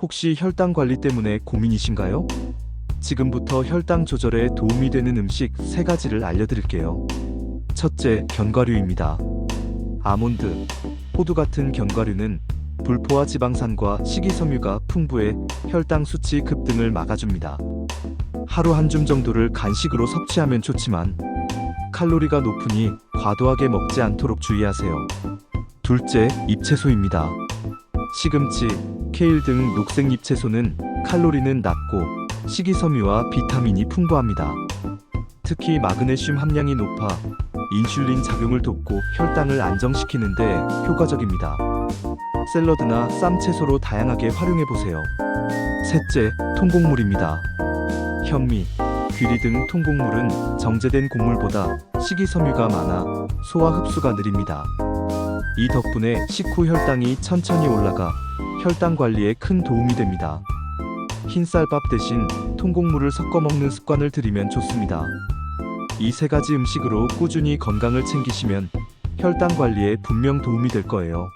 혹시 혈당 관리 때문에 고민이신가요? 지금부터 혈당 조절에 도움이 되는 음식 세 가지를 알려드릴게요. 첫째, 견과류입니다. 아몬드, 호두 같은 견과류는 불포화 지방산과 식이섬유가 풍부해 혈당 수치 급등을 막아줍니다. 하루 한 줌 정도를 간식으로 섭취하면 좋지만 칼로리가 높으니 과도하게 먹지 않도록 주의하세요. 둘째, 잎채소입니다. 시금치, 케일 등 녹색 잎 채소는 칼로리는 낮고 식이섬유와 비타민이 풍부합니다. 특히 마그네슘 함량이 높아 인슐린 작용을 돕고 혈당을 안정시키는 데 효과적입니다. 샐러드나 쌈 채소로 다양하게 활용해 보세요. 셋째, 통곡물입니다. 현미, 귀리 등 통곡물은 정제된 곡물보다 식이섬유가 많아 소화 흡수가 느립니다. 이 덕분에 식후 혈당이 천천히 올라가 혈당 관리에 큰 도움이 됩니다. 흰쌀밥 대신 통곡물을 섞어 먹는 습관을 들이면 좋습니다. 이 세 가지 음식으로 꾸준히 건강을 챙기시면 혈당 관리에 분명 도움이 될 거예요.